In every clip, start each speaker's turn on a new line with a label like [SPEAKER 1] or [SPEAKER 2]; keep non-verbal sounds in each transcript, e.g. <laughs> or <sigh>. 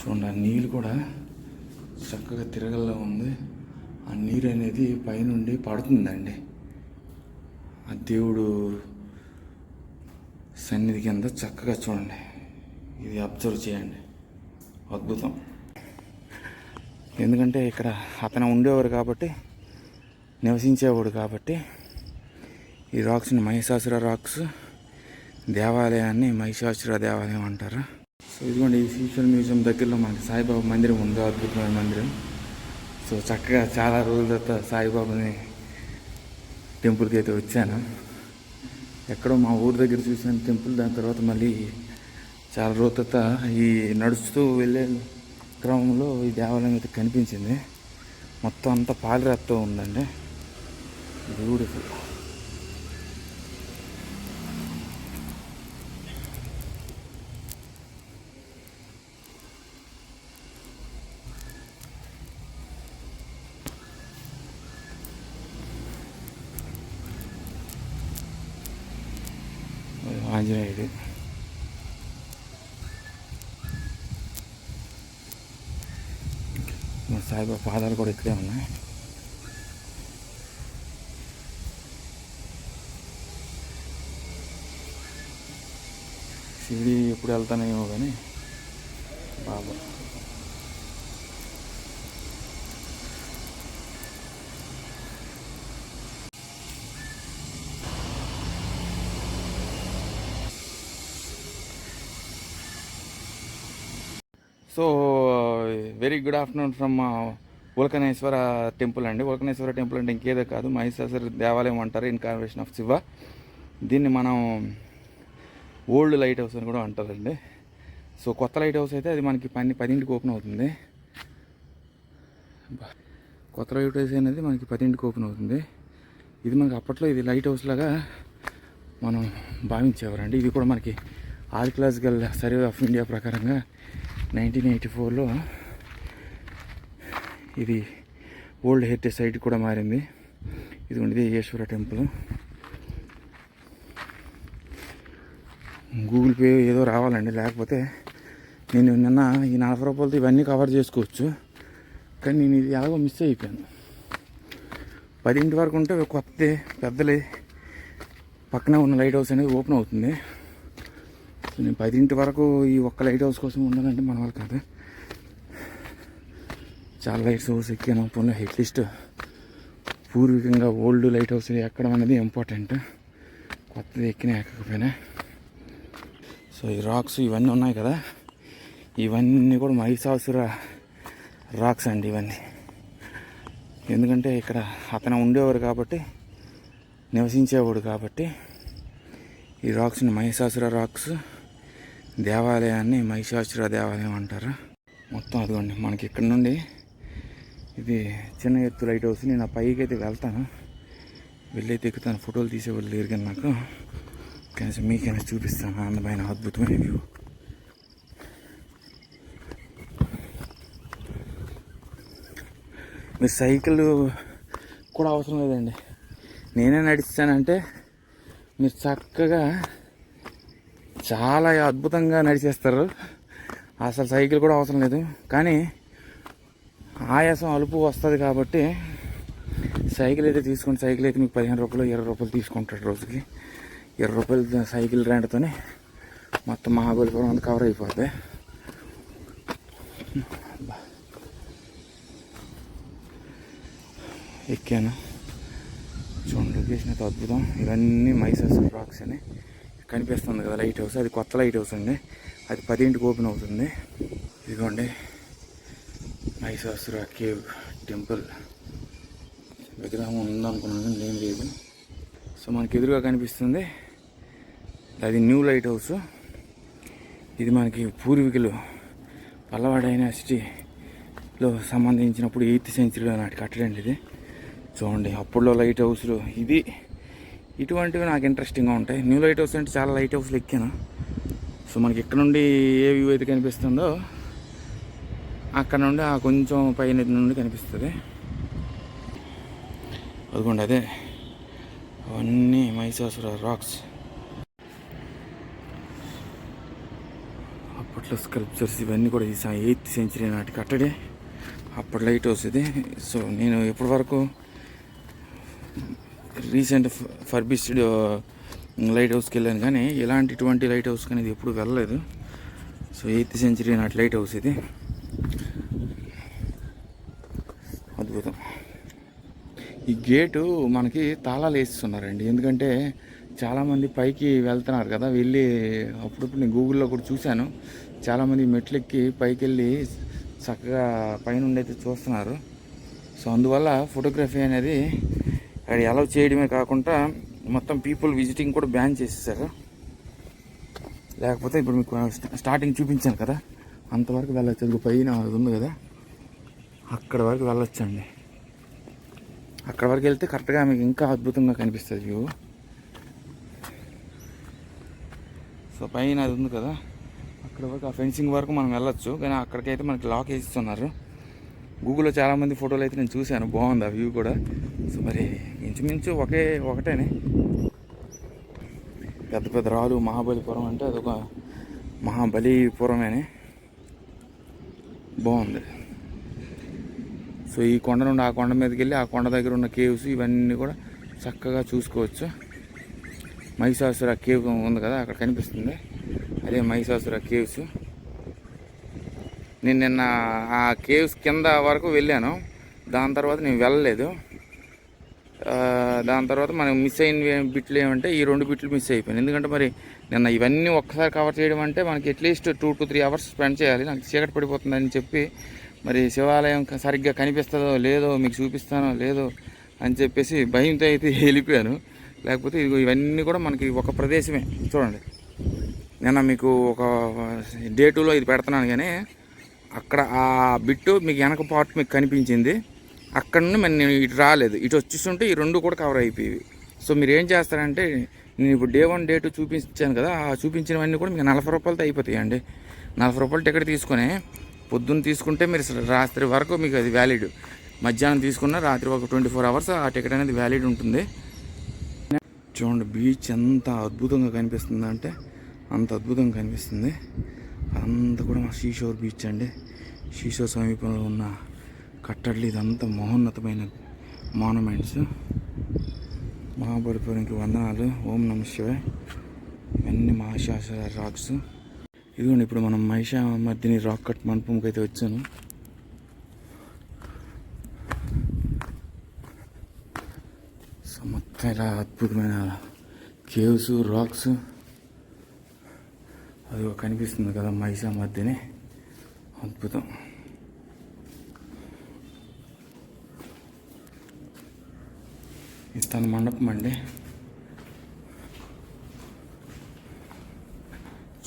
[SPEAKER 1] చూడండి ఆ నీళ్ళు కూడా చక్కగా తిరగల్లో ఉంది. ఆ నీరు అనేది పైనుండి పడుతుందండి. ఆ దేవుడు సన్నిధి కింద చక్కగా చూడండి. ఇది అబ్జర్వ్ చేయండి. అద్భుతం. ఎందుకంటే ఇక్కడ అతను ఉండేవారు కాబట్టి నివసించేవాడు కాబట్టి ఈ రాక్స్ని మహిషాసుర రాక్స్ దేవాలయాన్ని మహిషాసుర దేవాలయం అంటారు. సో ఇదిగోండి ఈ ఫ్యూచర్ మ్యూజియం దగ్గరలో మనకి సాయిబాబా మందిరం ఉందో అద్భుతమైన మందిరం. సో చక్కగా చాలా రోజుల తర్వాత సాయిబాబాని టెంపుల్కి అయితే వచ్చాను. ఎక్కడో మా ఊరి దగ్గర చూసిన టెంపుల్ దాని తర్వాత మళ్ళీ చాలా రోజుల తర్వాత ఈ నడుస్తూ వెళ్ళే క్రమంలో ఈ దేవాలయం అయితే కనిపించింది. మొత్తం అంతా పాలిరాత్తో ఉందండి. బ్యూటిఫుల్ ఆంజనేయుడు మా సాయిబాబా పాదాలు కూడా ఇక్కడే ఉన్నాయి. షిరిడి ఎప్పుడు వెళ్తానేమో కానీ Baba so very good afternoon from Ulkaneshwara temple అండి. ఉలకనేశ్వర టెంపుల్ అంటే ఇంకేదో కాదు మహిషాసుర దేవాలయం అంటారు ఇన్కార్వేషన్ ఆఫ్ శివ దీన్ని మనం ఓల్డ్ లైట్ హౌస్ అని కూడా అంటారండి. సో కొత్త లైట్ హౌస్ అయితే అది మనకి పని పదింటికి ఓపెన్ అవుతుంది. కొత్త లైట్ హౌస్ అనేది మనకి పదింటికి ఓపెన్ అవుతుంది. ఇది మనకి అప్పట్లో ఇది లైట్ హౌస్ లాగా మనం భావించేవారండి. ఇది కూడా మనకి ఆర్కిలాజికల్ సర్వే ఆఫ్ ఇండియా ప్రకారంగా నైన్టీన్ ఎయిటీ ఫోర్లో ఇది ఓల్డ్ హెరిటేజ్ సైట్ కూడా మారింది. ఇది ఉండేది ఈశ్వర టెంపుల్. గూగుల్ పే ఏదో రావాలండి లేకపోతే నేను నిన్న ఈ నలభై రూపాయలతో ఇవన్నీ కవర్ చేసుకోవచ్చు. కానీ నేను ఇది ఎలాగో మిస్ అయిపోయాను. పదింటి వరకు ఉంటే కొత్త పెద్దలే పక్కనే ఉన్న లైట్ హౌస్ అనేది ఓపెన్ అవుతుంది. సో నేను పదింటి వరకు ఈ ఒక్క లైట్ హౌస్ కోసం ఉండాలంటే మన వాళ్ళు కాదు. చాలా లైట్స్ హౌస్ ఎక్కాను పోనీ అట్లీస్ట్ పూర్వీకంగా ఓల్డ్ లైట్ హౌస్ ఎక్కడం అనేది ఇంపార్టెంట్ కొత్తది ఎక్కినా ఎక్కకపోయినా. సో ఈ రాక్స్ ఇవన్నీ ఉన్నాయి కదా. ఇవన్నీ కూడా మహిషాసుర రాక్స్ అండి ఇవన్నీ. ఎందుకంటే ఇక్కడ అతను ఉండేవారు కాబట్టి నివసించేవాడు కాబట్టి ఈ రాక్స్ని మహిషాసుర రాక్స్ దేవాలయాన్ని మహిషాసుర దేవాలయం అంటారు. మొత్తం అదిగోండి మనకి ఇక్కడ నుండి ఇది చిన్న ఎత్తు లైట్ హౌస్. నేను ఆ పైకి అయితే వెళ్తాను. వెళ్ళి అయితే ఎక్కుతాను. ఫోటోలు తీసేవాళ్ళు లేరు కానీ నాకు. కనీసం మీకైనా చూపిస్తాను. అందమైన అద్భుతమైన వ్యూ. మీరు సైకిల్ కూడా అవసరం లేదండి. నేనే నడిస్తానంటే మీరు చక్కగా చాలా అద్భుతంగా నడిచేస్తారు. అసలు సైకిల్ కూడా అవసరం లేదు. కానీ ఆయాసం అలుపు వస్తుంది కాబట్టి సైకిల్ అయితే తీసుకోండి సైకిల్ అయితే మీకు పదిహేను రూపాయలు ఇరవై రూపాయలు తీసుకుంటాడు రోజుకి. ఇరవై రూపాయలు సైకిల్ రెంట్తోనే మొత్తం మహాబలిపురం అంతా కవర్ అయిపోద్ది. ఎక్కాను. చూడండి లొకేషన్ అయితే అద్భుతం. ఇవన్నీ మైసూర్ రాక్స్ అని కనిపిస్తుంది కదా లైట్ హౌస్ అది కొత్త లైట్ హౌస్ అండి. అది పదింటికి ఓపెన్ అవుతుంది. ఇదిగోండి. మహిషాసుర కేవ్ టెంపుల్ విగ్రహం ఉందనుకున్నాను నేను ఏం లేదు. సో మనకి ఎదురుగా కనిపిస్తుంది. అది న్యూ లైట్ హౌస్. ఇది మనకి పూర్వీకులు పల్లవాడ యూనివర్సిటీలో సంబంధించినప్పుడు ఎయిత్ సెంచరీలో నాటి కట్టడండి ఇది. చూడండి అప్పుడులో లైట్ హౌస్లు ఇది. ఇటువంటివి నాకు ఇంట్రెస్టింగ్గా ఉంటాయి. న్యూ లైట్ హౌస్ అంటే చాలా లైట్ హౌస్లు ఎక్కాను. సో మనకి ఇక్కడ నుండి ఏ వ్యూ అయితే కనిపిస్తుందో అక్కడ నుండి ఆ కొంచెం పైన నుండి కనిపిస్తుంది. అదిగోండి అదే. అవన్నీ మైసాసుర రాక్స్. అప్పట్లో స్కల్ప్చర్స్ ఇవన్నీ కూడా తీసాం ఎయిత్ సెంచరీ నాటి కట్టడే అప్పటి లైట్ హౌస్ ఇది. సో నేను ఇప్పటి వరకు రీసెంట్ ఫర్బిస్డ్ లైట్ హౌస్కి వెళ్ళాను కానీ ఇలాంటి ఇటువంటి లైట్ హౌస్ అనేది ఎప్పుడు వెళ్ళలేదు. సో ఎయిత్ సెంచరీ నాటి లైట్ హౌస్ ఇది. అద్భుతం. ఈ గేటు మనకి తాళాలు వేస్తున్నారండి. ఎందుకంటే చాలామంది పైకి వెళ్తున్నారు కదా వెళ్ళి అప్పుడప్పుడు నేను గూగుల్లో కూడా చూశాను. చాలామంది మెట్లెక్కి పైకి వెళ్ళి చక్కగా పైన అయితే చూస్తున్నారు. సో అందువల్ల ఫోటోగ్రఫీ అనేది అక్కడ అలౌ చేయడమే కాకుండా మొత్తం పీపుల్ విజిటింగ్ కూడా బ్యాన్ చేసేసారు లేకపోతే ఇప్పుడు మీకు స్టార్టింగ్ చూపించాను కదా. అంతవరకు వెళ్ళొచ్చు అది పైన అది ఉంది కదా అక్కడ వరకు వెళ్ళొచ్చండి. అక్కడ వరకు వెళ్తే కరెక్ట్గా మీకు ఇంకా అద్భుతంగా కనిపిస్తుంది వ్యూ సో పైన అది ఉంది కదా అక్కడ వరకు ఆ ఫెన్సింగ్ వరకు మనం వెళ్ళొచ్చు. కానీ అక్కడికైతే మనకి లాక్ వేసిస్తున్నారు. గూగుల్లో చాలామంది ఫోటోలు అయితే నేను చూశాను. బాగుంది ఆ వ్యూ కూడా. సో మరి ఇంచుమించు ఒకే ఒకటేనే. పెద్ద పెద్ద రాళ్ళు మహాబలిపురం అంటే అదొక మహాబలిపురమేనే. బాగుంది. సో ఈ కొండ నుండి ఆ కొండ మీదకి వెళ్ళి ఆ కొండ దగ్గర ఉన్న కేవ్స్ ఇవన్నీ కూడా చక్కగా చూసుకోవచ్చు. మహిషాసుర కేవ్ ఉంది కదా అక్కడ కనిపిస్తుంది. అదే మహిషాసుర కేవ్స్. నేను నిన్న ఆ కేవ్స్ కింద వరకు వెళ్ళాను. దాని తర్వాత నేను వెళ్ళలేదు. దాని తర్వాత మనం మిస్ అయిన బిట్లు ఏమంటే ఈ రెండు బిట్లు మిస్ అయిపోయినాయి. ఎందుకంటే మరి నిన్న ఇవన్నీ ఒక్కసారి కవర్ చేయడం అంటే మనకి at least two to three hours spend చేయాలి. నాకు చీకటి పడిపోతుందని చెప్పి మరి శివాలయం సరిగ్గా కనిపిస్తుందో లేదో మీకు చూపిస్తానో లేదో అని చెప్పేసి భయంతో అయితే <laughs> వెళ్ళిపోయాను. లేకపోతే ఇదిగో ఇవన్నీ కూడా మనకి ఒక ప్రదేశమే. చూడండి. నిన్న మీకు ఒక డే టూలో ఇది పెడుతున్నాను కానీ అక్కడ ఆ బిట్టు మీకు వెనక పార్ట్ మీకు కనిపించింది. అక్కడ నుండి మరి నేను ఇటు రాలేదు. ఇటు వచ్చేస్తుంటే ఈ రెండు కూడా కవర్ అయిపోయేవి. సో మీరు ఏం చేస్తారంటే నేను ఇప్పుడు డే వన్ డే టూ చూపించాను కదా ఆ చూపించినవన్నీ కూడా మీకు నలభై రూపాయలతో అయిపోతాయండి. నలభై రూపాయలు టికెట్ తీసుకొని పొద్దున్న తీసుకుంటే మీరు రాత్రి వరకు మీకు అది వ్యాలిడ్ మధ్యాహ్నం తీసుకున్న రాత్రి ఒక ట్వంటీ ఫోర్ అవర్స్ ఆ టికెట్ అనేది వ్యాలిడ్ ఉంటుంది. చూడండి బీచ్ ఎంత అద్భుతంగా కనిపిస్తుంది అంటే అంత అద్భుతంగా కనిపిస్తుంది. అంతా కూడా మా షీషోర్ బీచ్ అండి. షీషోర్ సమీపంలో ఉన్న కట్టడలు ఇదంతా మహోన్నతమైన మానుమెంట్స్ మహాబలిపురంకి వందనాలు. ఓం నమ శివాయ్. ఇవన్నీ మహాశాస రాక్స్ ఇదిగోండి ఇప్పుడు మనం మహిషా మధ్యని రాక్ కట్ మండపంకి అయితే వచ్చాను. సో మొత్తం ఇలా అద్భుతమైన కేవ్స్ రాక్స్ అది కనిపిస్తుంది కదా మహిషా మధ్యనే అద్భుతం. ఇది తన మండపం అండి.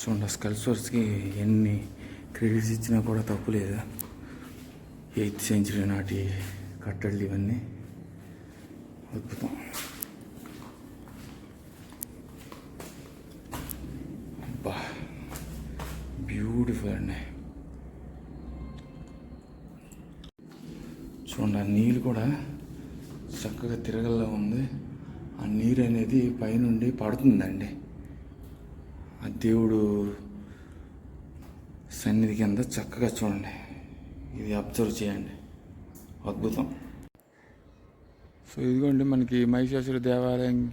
[SPEAKER 1] చూడండి స్కల్చర్స్కి ఎన్ని క్రెడిట్స్ ఇచ్చినా కూడా తప్పు లేదు? ఎయిత్ సెంచరీ నాటి కట్టడలు ఇవన్నీ. అద్భుతం. అబ్బా బ్యూటిఫుల్ అండి. చూడండి ఆ నీళ్ళు కూడా చక్కగా తిరగల్లా ఉంది. ఆ నీరు అనేది పైనుండి పడుతుందండి. ఆ దేవుడు సన్నిధి కింద చక్కగా చూడండి. ఇది అబ్జర్వ్ చేయండి. అద్భుతం. సో ఇదిగోండి మనకి మహిషాసుర దేవాలయం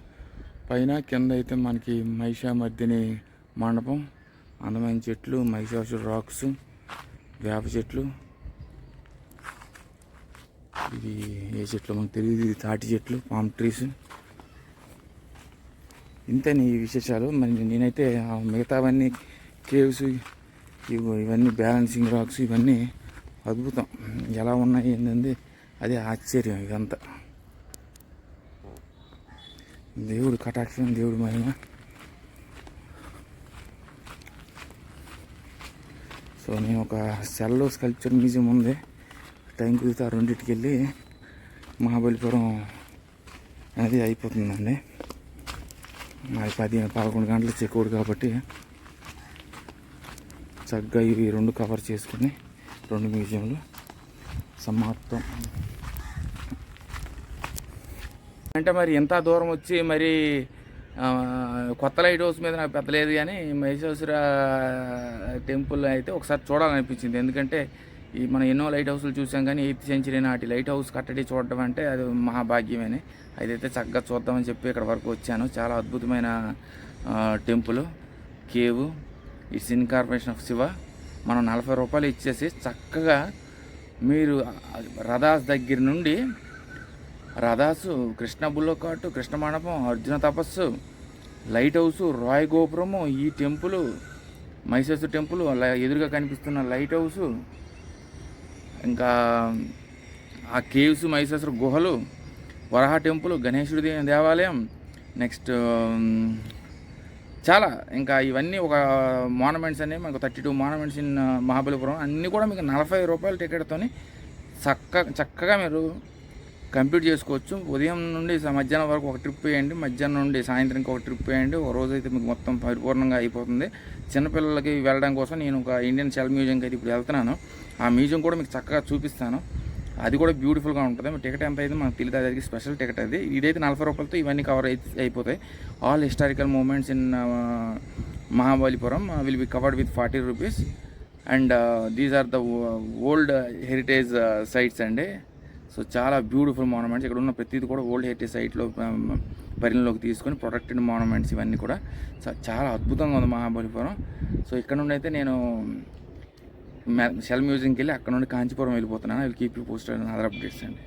[SPEAKER 1] పైన కింద అయితే మనకి మహిషామర్దిని మండపం. అందమైన చెట్లు మహిషాసుర రాక్స్ వేప చెట్లు. ఇది ఏ చెట్లు మనకు తెలియదు ఇది తాటి చెట్లు పామ్ ట్రీస్ ఇంతని ఈ విశేషాలు. మరి నేనైతే మిగతావన్నీ కేవ్స్ ఇవన్నీ బ్యాలెన్సింగ్ రాక్స్ ఇవన్నీ అద్భుతం. ఎలా ఉన్నాయి ఏంటంటే అదే ఆశ్చర్యం ఇదంతా. దేవుడు కటాక్షం దేవుడు మహిమ. సో నేను ఒక సెల్లో స్కల్ప్చర్ మ్యూజియం ఉంది. టైం కుదిరితే ఆ రెండింటికి వెళ్ళి మహాబలిపురం అనేది అయిపోతుందండి. మరి పది పదకొండు గంటలు చెక్కుడు కాబట్టి చక్కగా ఇవి రెండు కవర్ చేసుకుని రెండు మ్యూజియంలు సమాప్తం. అంటే మరి ఎంత దూరం వచ్చి మరి కొత్త లైట్ హౌస్ మీద నాకు పెద్ద లేదు కానీ మహేశ్వర టెంపుల్ అయితే ఒకసారి చూడాలనిపించింది. ఎందుకంటే ఈ మనం ఎన్నో లైట్ హౌస్లు చూసాం కానీ ఎయిత్ సెంచరీ నాటి లైట్ హౌస్ కట్టడి చూడడం అంటే అది మహాభాగ్యమని. అదైతే చక్కగా చూద్దామని చెప్పి ఇక్కడ వరకు వచ్చాను. చాలా అద్భుతమైన temple cave it's incorporation of Shiva. మనం నలభై రూపాయలు ఇచ్చేసి చక్కగా మీరు రథాస్ దగ్గర నుండి రథాసు కృష్ణ బుల్లకాటు కృష్ణ మండపం అర్జున తపస్సు లైట్ హౌస్ రాయ్ గోపురము ఈ టెంపుల్ మైసూర్ టెంపుల్ అలా ఎదురుగా కనిపిస్తున్న లైట్ హౌస్ ఇంకా ఆ కేవ్స్ మహిషాసుర గుహలు వరహ టెంపుల్ గణేశుడి దేవాలయం నెక్స్ట్ చాలా. ఇంకా ఇవన్నీ ఒక మానుమెంట్స్ అనేవి మనకు thirty two monuments in Mahabalipuram. అన్నీ కూడా మీకు నలభై రూపాయల టికెట్తోని చక్క చక్కగా మీరు కంప్లీట్ చేసుకోవచ్చు. ఉదయం నుండి మధ్యాహ్నం వరకు ఒక ట్రిప్ వేయండి. మధ్యాహ్నం నుండి సాయంత్రంకి ఒక ట్రిప్ వేయండి. ఒక రోజు అయితే మీకు మొత్తం పరిపూర్ణంగా అయిపోతుంది. చిన్నపిల్లలకి వెళ్ళడం కోసం నేను ఒక ఇండియన్ షెల్ మ్యూజియంకి అయితే ఇప్పుడు వెళ్తున్నాను. ఆ మ్యూజియం కూడా మీకు చక్కగా చూపిస్తాను. అది కూడా బ్యూటిఫుల్గా ఉంటుంది. మీ టికెట్ ఎంత అయితే మనకు తెలియదు. అది స్పెషల్ టికెట్ అది. ఇదైతే నలభై రూపాయలతో ఇవన్నీ కవర్ అయిపోతాయి. All historical moments in Mahabalipuram. Will be covered with forty rupees. And these are the old heritage sites అండి. సో చాలా బ్యూటిఫుల్ మానుమెంట్స్ ఇక్కడ ఉన్న ప్రతిదీ కూడా ఓల్డ్ హెరిటేజ్ సైట్లో పరిగణలోకి తీసుకొని ప్రొటెక్టెడ్ మానుమెంట్స్ ఇవన్నీ కూడా. చాలా అద్భుతంగా ఉంది మహాబలిపురం. సో ఇక్కడ నుండి అయితే నేను షెల్ మ్యూజియంకి వెళ్ళి అక్కడ నుండి కాంచీపురం వెళ్ళిపోతున్నాను. I will keep you posted other updates అండి.